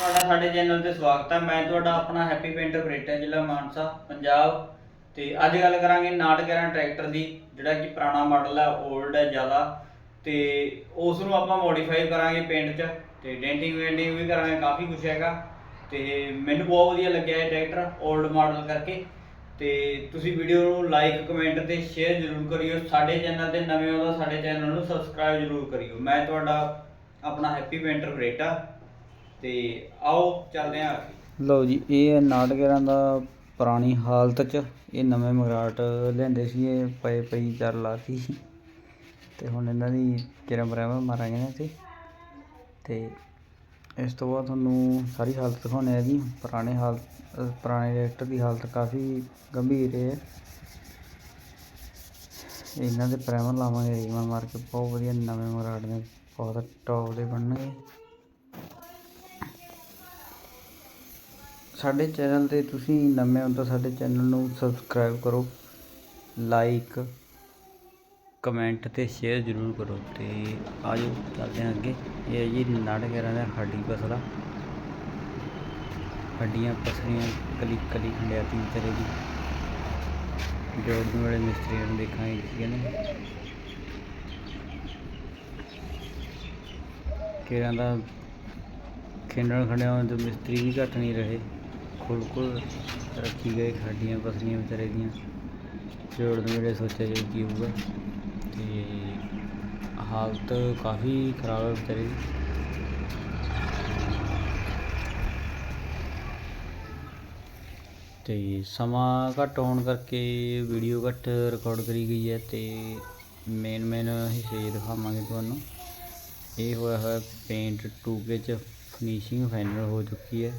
ਤੁਹਾਡਾ ਸਾਡੇ ਚੈਨਲ ਤੇ ਸਵਾਗਤ ਹੈ ਮੈਂ ਤੁਹਾਡਾ ਆਪਣਾ ਹੈਪੀ ਪੇਂਟਰ ਬਰੇਟਾ ਜ਼ਿਲ੍ਹਾ ਮਾਨਸਾ, ਪੰਜਾਬ। ਤੇ ਅੱਜ ਗੱਲ ਕਰਾਂਗੇ ਨਾਟਕਰਾਂ ਟਰੈਕਟਰ ਦੀ, ਜਿਹੜਾ ਕਿ ਪੁਰਾਣਾ ਮਾਡਲ ਹੈ 올ਡ ਹੈ ਜ਼ਿਆਦਾ। ਤੇ ਉਸ ਨੂੰ ਆਪਾਂ ਮੋਡੀਫਾਈ ਕਰਾਂਗੇ ਪੇਂਟ 'ਚ। ਤੇ ਡੈਂਟਿੰਗ ਵੇਂਟਿੰਗ ਵੀ ਕਰਾਂਗੇ, ਕਾਫੀ ਕੁਝ ਹੈਗਾ। ਤੇ ਮੈਨੂੰ ਬਹੁਤ ਵਧੀਆ ਲੱਗਿਆ ਇਹ ਟਰੈਕਟਰ 올ਡ ਮਾਡਲ ਕਰਕੇ। ਤੇ ਤੁਸੀਂ ਵੀਡੀਓ ਨੂੰ ਲਾਈਕ ਕਮੈਂਟ ਤੇ ਸ਼ੇਅਰ ਜ਼ਰੂਰ ਕਰਿਓ। ਸਾਡੇ ਚੈਨਲ ਤੇ ਨਵੇਂ ਹੋ ਤਾਂ ਸਾਡੇ ਚੈਨਲ ਨੂੰ ਸਬਸਕ੍ਰਾਈਬ ਜ਼ਰੂਰ ਕਰਿਓ। ਮੈਂ ਤੁਹਾਡਾ ਆਪਣਾ ਹੈਪੀ ਪੇਂਟਰ ਬਰੇਟਾ ਤੇ ਆਓ ਚੱਲਦੇ ਹਾਂ ਲਓ ਜੀ, ਇਹ ਹੈ ਨਾਟਕਰਾਂ ਦਾ ਪੁਰਾਣੀ ਹਾਲਤ 'ਚ ਇਹ ਨਵੇਂ ਮਗਰਾਟ ਲਿਆਂਦੇ ਸੀ, ਇਹ ਪਏ ਪਈ ਚਾਰ ਲਾਤੀ ਤੇ ਹੁਣ ਇਹਨਾਂ ਦੀ ਕਿਰਾਂ ਬਰਾਬਰ ਮਾਰਾਂਗੇ ਨਾ ਤੇ ਤੇ ਇਸ ਤੋਂ ਬਾਅਦ ਤੁਹਾਨੂੰ ਸਾਰੀ ਹਾਲਤ ਦਿਖਾਉਣੇ ਆ ਜੀ। ਪੁਰਾਣੇ ਹਾਲਤ, ਪੁਰਾਣੇ ਰੈਕਟਰ ਦੀ ਹਾਲਤ ਕਾਫੀ ਗੰਭੀਰ ਹੈ। ਇਹਨਾਂ ਦੇ ਪ੍ਰਾਈਮਰ ਲਾਵਾਂਗੇ ਰੀਮਨ ਮਾਰ ਕੇ ਬਹੁਤ ਵਧੀਆ ਨਵੇਂ ਮਗਰਾਟ ਨੇ, ਬਹੁਤ ਟੌਪ ਦੇ ਬਣਨਗੇ। ਸਾਡੇ ਚੈਨਲ ਤੇ ਤੁਸੀਂ ਨਵੇਂ ਹੋ ਤਾਂ ਸਾਡੇ ਚੈਨਲ ਨੂੰ ਸਬਸਕ੍ਰਾਈਬ ਕਰੋ ਲਾਈਕ ਕਮੈਂਟ ਤੇ ਸ਼ੇਅਰ ਜ਼ਰੂਰ ਕਰੋ ਤੇ ਆਜੋ ਚੱਲਦੇ ਹਾਂ ਅੱਗੇ। ਇਹ ਹੈ ਜੀ ਨਾਟਕਰਾਂ ਦਾ ਹੱਡੀ ਪਸਲਾ। ਹੱਡੀਆਂ ਪਸਲੀਆਂ ਕਲੀ ਕਲੀ ਖੰਡਿਆਤੀ ਵਿਚਾਰੇ ਦੀ। ਜੋੜਨ ਵਾਲੇ ਮਿਸਤਰੀਆਂ ਨੂੰ ਦੇਖਾਂਗੇ ਕੀ ਕਹਿੰਦੇ ਕਿਹਨਾਂ ਦਾ ਖੇਡਣ ਖੜਿਆ ਤੇ ਮਿਸਤਰੀ ਵੀ ਘੱਟ ਨਹੀਂ ਰਹੇ। ਖੁੱਲ ਖੁੱਲ ਰੱਖੀ ਗਏ ਹੱਡੀਆਂ ਪਸਲੀਆਂ ਵਿਚਾਰੇ ਦੀਆਂ। ਜੋੜਨ ਵੇਲੇ ਸੋਚਿਆ ਜੋ ਕੀ ਹੋਊਗਾ। ਤੇ ਹਾਲਤ ਕਾਫੀ ਖਰਾਬ ਹੈ ਵਿਚਾਰੇ ਦੀ। ਤੇ ਸਮਾਂ ਘੱਟ ਹੋਣ ਕਰਕੇ ਵੀਡੀਓ ਘੱਟ ਰਿਕਾਰਡ ਕਰੀ ਗਈ ਹੈ ਤੇ ਮੇਨ ਮੇਨ ਹਿੱਸੇ ਦਿਖਾਵਾਂਗੇ ਤੁਹਾਨੂੰ। ਇਹ ਹੋਇਆ ਹੋਇਆ ਪੇਂਟ 2K ਚ ਫਿਨਿਸ਼ਿੰਗ ਫਾਈਨਲ ਹੋ ਚੁੱਕੀ ਹੈ।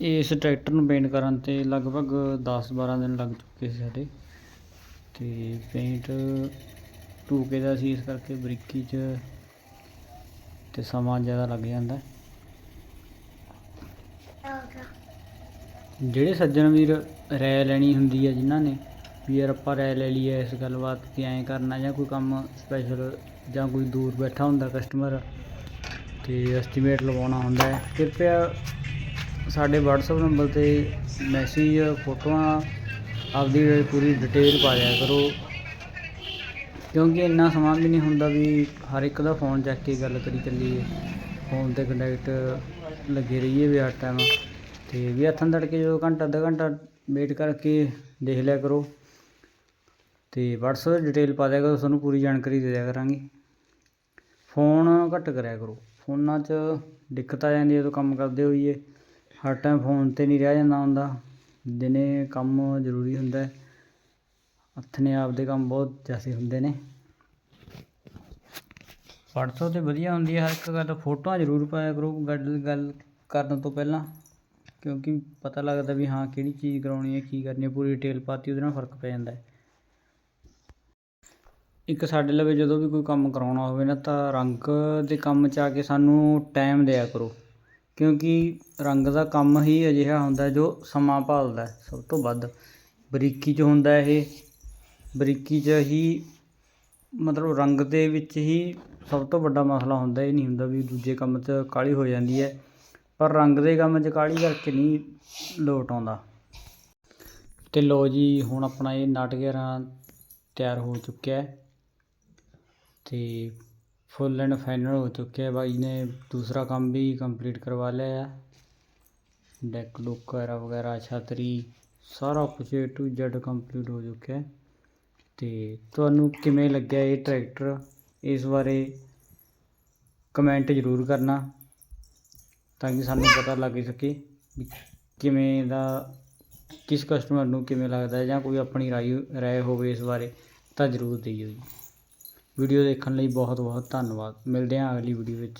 ਇਸ ਟਰੈਕਟਰ ਨੂੰ ਪੇਂਟ ਕਰਨ ਤੇ ਲਗਭਗ 10-12 ਦਿਨ ਲੱਗ ਚੁੱਕੇ ਸੀ ਸਾਡੇ। ਤੇ ਪੇਂਟ 2K ਦਾ ਸੀ, ਇਸ ਕਰਕੇ ਬਰੀਕੀ ਚ ਤੇ ਸਮਾਂ ਜ਼ਿਆਦਾ ਲੱਗ ਜਾਂਦਾ। ਜਿਹੜੇ ਸੱਜਣ ਵੀਰ ਰਾਏ ਲੈਣੀ ਹੁੰਦੀ ਹੈ ਜਿਨ੍ਹਾਂ ਨੇ, ਵੀ ਯਾਰ ਆਪਾਂ ਰਾਏ ਲੈ ਲਈ ਹੈ ਇਸ ਗੱਲਬਾਤ ਕਿ ਐਂ ਕਰਨਾ ਜਾਂ ਕੋਈ ਕੰਮ ਸਪੈਸ਼ਲ ਜਾਂ ਕੋਈ ਦੂਰ ਬੈਠਾ ਹੁੰਦਾ ਕਸਟਮਰ ਤੇ ਐਸਟੀਮੇਟ ਲਵਾਉਣਾ ਹੁੰਦਾ ਹੈ। ਕਿਰਪਾ ਸਾਡੇ WhatsApp ਨੰਬਰ ਤੇ ਮੈਸੇਜ ਫੋਟੋਆਂ, ਆਪਦੀ ਪੂਰੀ ਡਿਟੇਲ ਪਾ ਦਿਆ ਕਰੋ। ਕਿਉਂਕਿ ਇੰਨਾ ਸਮਾਂ ਵੀ ਨਹੀਂ ਹੁੰਦਾ ਵੀ ਹਰ ਇੱਕ ਦਾ ਫੋਨ ਚੱਕ ਕੇ ਗੱਲ ਕਰੀ ਚੱਲੀਏ। ਫੋਨ ਤੇ ਕੰਟੈਕਟ ਲੱਗੇ ਰਹੀਏ ਵੀ ਹਰ ਟਾਈਮ ਤੇ ਵੀ ਹੱਥਾਂ ਤੜਕੇ ਜਦੋਂ ਘੰਟਾ, ਅੱਧਾ ਘੰਟਾ ਵੇਟ ਕਰਕੇ ਦੇਖ ਲਿਆ ਕਰੋ। ਤੇ WhatsApp 'ਤੇ ਡਿਟੇਲ ਪਾ ਦਿਆ ਕਰੋ, ਤੁਹਾਨੂੰ ਪੂਰੀ ਜਾਣਕਾਰੀ ਦੇ ਦਿਆ ਕਰਾਂਗੇ। ਫੋਨ ਘੱਟ ਕਰਿਆ ਕਰੋ। ਫੋਨਾਂ 'ਚ ਦਿੱਕਤ ਆ ਜਾਂਦੀ ਹੈ ਜਦੋਂ ਕੰਮ ਕਰਦੇ ਹੋਈਏ। ਹਰ ਟਾਈਮ ਫੋਨ ਤੇ ਨਹੀਂ ਰਿਹਾ ਜਾਂਦਾ ਹੁੰਦਾ। ਦਿਨੇ ਕੰਮ ਜ਼ਰੂਰੀ ਹੁੰਦਾ ਹੱਥ ਨੇ ਆਪਦੇ ਕੰਮ ਬਹੁਤ ਜ਼ਿਆਦਾ ਹੁੰਦੇ ਨੇ। WhatsApp ਤੇ ਵਧੀਆ ਹੁੰਦੀ ਹੈ, ਹਰ ਇੱਕ ਗੱਲ। ਫੋਟੋਆਂ ਜ਼ਰੂਰ ਪਾਇਆ ਕਰੋ, ਗੱਲ ਗੱਲ ਕਰਨ ਤੋਂ ਪਹਿਲਾਂ। ਕਿਉਂਕਿ ਪਤਾ ਲੱਗਦਾ ਵੀ ਹਾਂ, ਕਿਹੜੀ ਚੀਜ਼ ਕਰਾਉਣੀ ਹੈ, ਕੀ ਕਰਨੀ ਹੈ, ਪੂਰੀ ਡਿਟੇਲ ਪਾਤੀ ਉਹਦੇ ਨਾਲ ਫ਼ਰਕ ਪੈ ਜਾਂਦਾ ਹੈ। ਇੱਕ ਸਾਡੇ ਲਵੇ ਜਦੋਂ ਵੀ ਕੋਈ ਕੰਮ ਕਰਾਉਣਾ ਹੋਵੇ ਨਾ, ਤਾਂ ਰੰਗ ਦੇ ਕੰਮ 'ਚ ਆ ਕੇ ਸਾਨੂੰ ਟਾਈਮ ਦਿਆ ਕਰੋ। ਕਿਉਂਕਿ ਰੰਗ ਦਾ ਕੰਮ ਹੀ ਅਜਿਹਾ ਹੁੰਦਾ ਜੋ ਸਮਾਂ ਭਾਲਦਾ ਸਭ ਤੋਂ ਵੱਧ ਬਰੀਕੀ 'ਚ ਹੁੰਦਾ ਇਹ। ਬਰੀਕੀ 'ਚ ਹੀ ਮਤਲਬ ਰੰਗ ਦੇ ਵਿੱਚ ਹੀ ਸਭ ਤੋਂ ਵੱਡਾ ਮਸਲਾ ਹੁੰਦਾ, ਇਹ ਨਹੀਂ ਹੁੰਦਾ ਵੀ ਦੂਜੇ ਕੰਮ 'ਚ ਕਾਹਲੀ ਹੋ ਜਾਂਦੀ ਹੈ। ਪਰ ਰੰਗ ਦੇ ਕੰਮ 'ਚ ਕਾਹਲੀ ਕਰਕੇ ਨਹੀਂ ਲੋਟ ਆਉਂਦਾ। ਤੇ ਲੋ ਜੀ, ਹੁਣ ਆਪਣਾ ਇਹ ਨਾਟਕਰਾਂ ਤਿਆਰ ਹੋ ਚੁੱਕਿਆ ਹੈ। ਤੇ ਫੁੱਲ ਐਂਡ ਫਾਈਨਲ ਹੋ ਚੁੱਕਿਆ ਹੈ ਬਾਈ ਨੇ ਦੂਸਰਾ ਕੰਮ ਵੀ ਕੰਪਲੀਟ ਕਰਵਾ ਲਿਆ ਹੈ ਡੈਕ ਡੁੱਕ ਵਗੈਰਾ ਵਗੈਰਾ ਛਤਰੀ ਸਾਰਾ ਕੁਝ ਏ ਟੂ ਜ਼ੈਡ ਕੰਪਲੀਟ ਹੋ ਚੁੱਕਿਆ ਹੈ ਤੇ ਤੁਹਾਨੂੰ ਕਿਵੇਂ ਲੱਗਿਆ ਇਹ ਟਰੈਕਟਰ ਇਸ ਬਾਰੇ ਕਮੈਂਟ ਜ਼ਰੂਰ ਕਰਨਾ ਤਾਂ ਕਿ ਸਾਨੂੰ ਪਤਾ ਲੱਗ ਸਕੇ ਕਿਵੇਂ ਦਾ ਕਿਸ ਕਸਟਮਰ ਨੂੰ ਕਿਵੇਂ ਲੱਗਦਾ ਜਾਂ ਕੋਈ ਆਪਣੀ ਰਾਏ ਰਾਏ ਹੋਵੇ ਇਸ ਬਾਰੇ ਤਾਂ ਜ਼ਰੂਰ ਦਿਓ ਜੀ ਵੀਡੀਓ ਦੇਖਣ ਲਈ ਬਹੁਤ ਬਹੁਤ ਧੰਨਵਾਦ। ਮਿਲਦੇ ਹਾਂ ਅਗਲੀ ਵੀਡੀਓ ਵਿੱਚ।